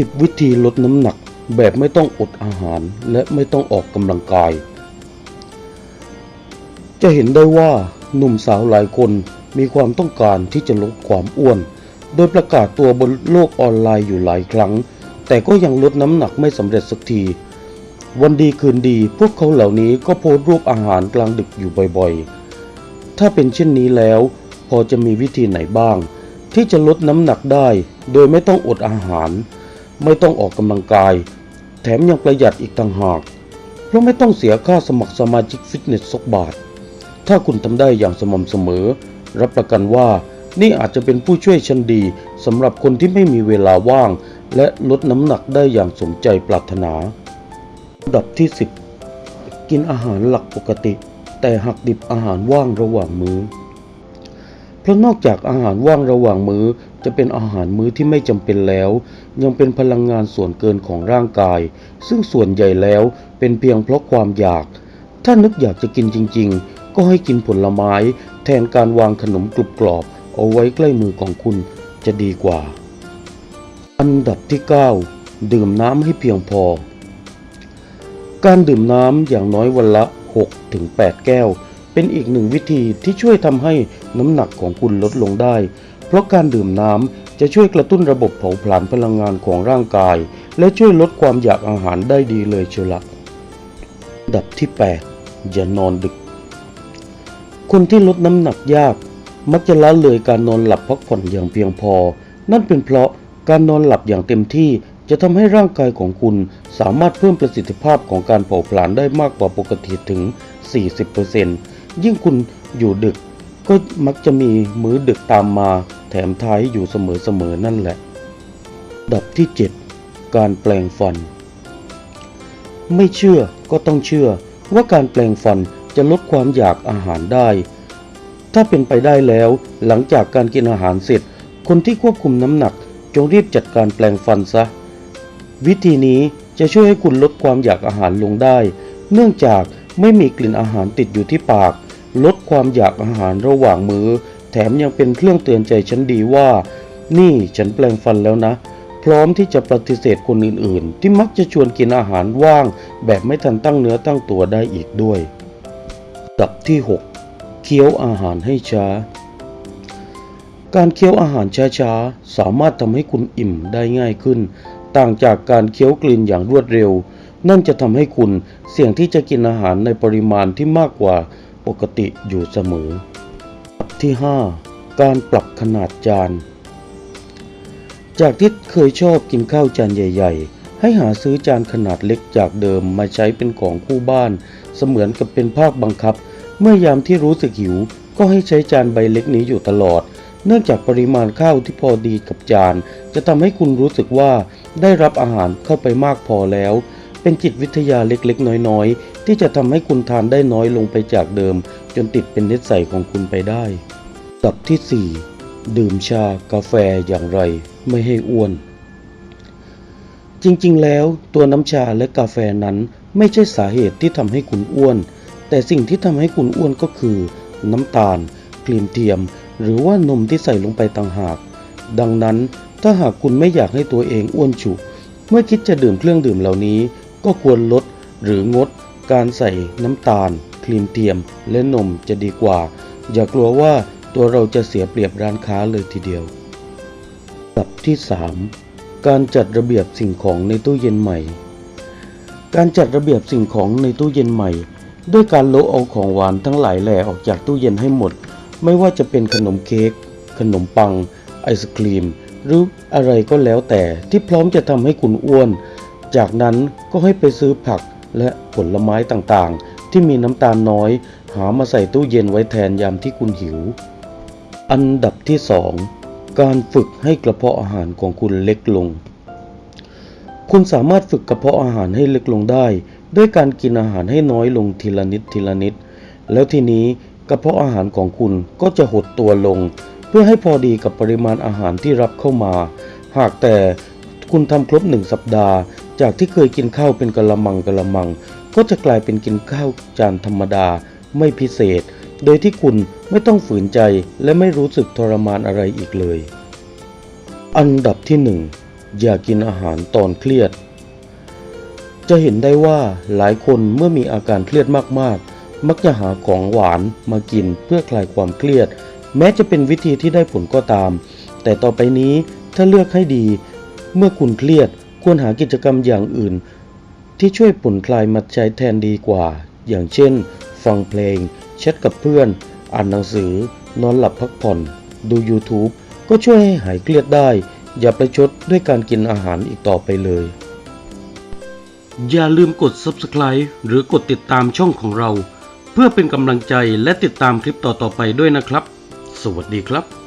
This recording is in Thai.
สิบวิธีลดน้ำหนักแบบไม่ต้องอดอาหารและไม่ต้องออกกำลังกาย จะเห็นได้ว่าหนุ่มสาวหลายคนมีความต้องการที่จะลดความอ้วน โดยประกาศตัวบนโลกออนไลน์อยู่หลายครั้ง แต่ก็ยังลดน้ำหนักไม่สำเร็จสักที วันดีคืนดีพวกเขาเหล่านี้ก็โพสต์รูปอาหารกลางดึกอยู่บ่อยๆ ถ้าเป็นเช่นนี้แล้ว พอจะมีวิธีไหนบ้าง ที่จะลดน้ำหนักได้ โดยไม่ต้องอดอาหาร ไม่ต้องออกกำลังกาย แถมยังประหยัดอีกต่างหาก เพราะไม่ต้องเสียค่าสมัครสมาชิกฟิตเนสสักบาท ถ้าคุณทำได้อย่างสม่ำเสมอ รับประกันว่านี่อาจจะเป็นผู้ช่วยชั้นดีสำหรับคนที่ไม่มีเวลาว่าง และลดน้ำหนักได้อย่างสมใจปรารถนาอันดับที่ 10 กินอาหารหลักปกติ แต่หักดิบอาหารว่างระหว่างมื้อ เพราะนอกจากอาหารว่างระหว่างมื้อจะเป็นอาหารมื้อที่ไม่จำเป็นแล้ว ยังเป็นพลังงานส่วนเกินของร่างกาย ซึ่งส่วนใหญ่แล้วเป็นเพียงเพราะความอยาก ถ้านึกอยากจะกินจริง ๆ ก็ให้กินผลไม้ แทนการวางขนมกรุบกรอบ เอาไว้ใกล้มือของคุณจะดีกว่า อันดับที่ 9 ดื่มน้ำให้เพียงพอ การดื่มน้ำอย่างน้อยวันละ 6-8 แก้ว เป็นอีกหนึ่งวิธีที่ช่วยทำให้น้ำหนักของคุณลดลงได้ เพราะการดื่มน้ำจะช่วยกระตุ้นระบบเผาผลาญพลังงานของร่างกาย และช่วยลดความอยากอาหารได้ดีเลยเชียวละดับที่ 8 อย่านอนดึก คนที่ลดน้ำหนักยาก มักจะละเลยการนอนหลับพักผ่อนอย่างเพียงพอ นั่นเป็นเพราะการนอนหลับอย่างเต็มที่จะทำให้ร่างกายของคุณสามารถเพิ่มประสิทธิภาพของการเผาผลาญได้มากกว่าปกติถึง 40% ยิ่งคุณอยู่ดึก ก็มักจะมีมื้อดึกตามมาแถมท้ายอยู่เสมอๆนั่นแหละ ดับที่ 7 การแปลงฟัน ไม่เชื่อก็ต้องเชื่อว่าการแปลงฟันจะลดความอยากอาหารได้ ถ้าเป็นไปได้แล้วหลังจากการกินอาหารเสร็จ คนที่ควบคุมน้ำหนักจงรีบจัดการแปลงฟันซะ วิธีนี้จะช่วยให้คุณลดความอยากอาหารลงได้ เนื่องจากไม่มีกลิ่นอาหารติดอยู่ที่ปาก ลดความอยากอาหารระหว่างมือ้อ แถมยังเป็นเครื่องเตือนใจฉันดีว่า นี่ฉันแปลงฟันแล้วนะ พร้อมที่จะปฏิเสธคนอื่นๆ ที่มักจะชวนกินอาหารว่าง แบบไม่ทันตั้งเนื้อตั้งตัวได้อีกด้วยอันดับที่ 6 เคี้ยวอาหารให้ช้า การเคี้ยวอาหารช้าๆ สามารถทำให้คุณอิ่มได้ง่ายขึ้น ต่างจากการเคี้ยวกลืนอย่างรวดเร็ว นั่นจะทำให้คุณเสี่ยงที่จะกินอาหารในปริมาณที่มากกว่า ปกติอยู่เสมอที่ 5 การปรับขนาดจาน จากที่เคยชอบกินข้าวจานใหญ่ ๆ ให้หาซื้อจานขนาดเล็กจากเดิมมาใช้เป็นของคู่บ้าน เสมือนกับเป็นภาคบังคับ เมื่อยามที่รู้สึกหิว ก็ให้ใช้จานใบเล็กนี้อยู่ตลอด เนื่องจากปริมาณข้าวที่พอดีกับจาน จะทำให้คุณรู้สึกว่าได้รับอาหารเข้าไปมากพอแล้ว เป็นจิตวิทยาเล็กๆ น้อยๆ ที่จะทำให้คุณทานได้น้อยลงไปจากเดิม จนติดเป็นนิสัยของคุณไปได้อับที่ 4 ดื่มชากาแฟอย่างไรไม่ให้อ้วน จริงๆ แล้วตัวน้ำชาและกาแฟนั้นไม่ใช่สาเหตุที่ทำให้คุณอ้วน แต่สิ่งที่ทำให้คุณอ้วนก็คือ น้ำตาล ครีมเทียม หรือว่านมที่ใส่ลงไปต่างหาก ดังนั้นถ้าหากคุณไม่อยากให้ตัวเองอ้วนฉุกเมื่อคิดจะดื่มเครื่องดื่มเหล่านี้ ก็ควรลดหรืองดการใส่น้ำตาล ครีมเทียม และนมจะดีกว่า อย่ากลัวว่าตัวเราจะเสียเปรียบร้านค้าเลยทีเดียวอันดับที่ 3 การจัดระเบียบสิ่งของในตู้เย็นใหม่ การจัดระเบียบสิ่งของในตู้เย็นใหม่ ด้วยการโละเอาของหวานทั้งหลายแหล่ออกจากตู้เย็นให้หมด ไม่ว่าจะเป็นขนมเค้กขนมปัง ไอศครีม หรืออะไรก็แล้วแต่ที่พร้อมจะทำให้คุณอ้วน จากนั้นก็ให้ไปซื้อผักและผลไม้ต่างๆ ที่มีน้ำตาลน้อย หามาใส่ตู้เย็นไว้แทนยามที่คุณหิว อันดับที่ 2 การฝึกให้กระเพาะอาหารของคุณเล็กลง คุณสามารถฝึกกระเพาะอาหารให้เล็กลงได้ ด้วยการกินอาหารให้น้อยลงทีละนิดทีละนิด แล้วทีนี้กระเพาะอาหารของคุณก็จะหดตัวลง เพื่อให้พอดีกับปริมาณอาหารที่รับเข้ามา หากแต่คุณทำครบหนึ่งสัปดาห์ จากที่เคยกินข้าวเป็นกะละมังกะละมัง ก็จะกลายเป็นกินข้าวจานธรรมดาไม่พิเศษ โดยที่คุณไม่ต้องฝืนใจและไม่รู้สึกทรมานอะไรอีกเลย อันดับที่หนึ่งอย่ากินอาหารตอนเครียด จะเห็นได้ว่าหลายคนเมื่อมีอาการเครียดมากๆ มักจะหาของหวานมากินเพื่อคลายความเครียด แม้จะเป็นวิธีที่ได้ผลก็ตาม แต่ต่อไปนี้ถ้าเลือกให้ดี เมื่อคุณเครียด ควรหากิจกรรมอย่างอื่น ที่ช่วยผ่อนคลายมาใช้แทนดีกว่า อย่างเช่น ฟังเพลงแชทกับเพื่อน อ่านหนังสือ นอนหลับพักผ่อน ดู YouTube ก็ช่วยให้หายเครียดได้ อย่าประชดด้วยการกินอาหารอีกต่อไปเลย อย่าลืมกด Subscribe หรือกดติดตามช่องของเรา เพื่อเป็นกำลังใจและติดตามคลิปต่อๆไปด้วยนะครับ สวัสดีครับ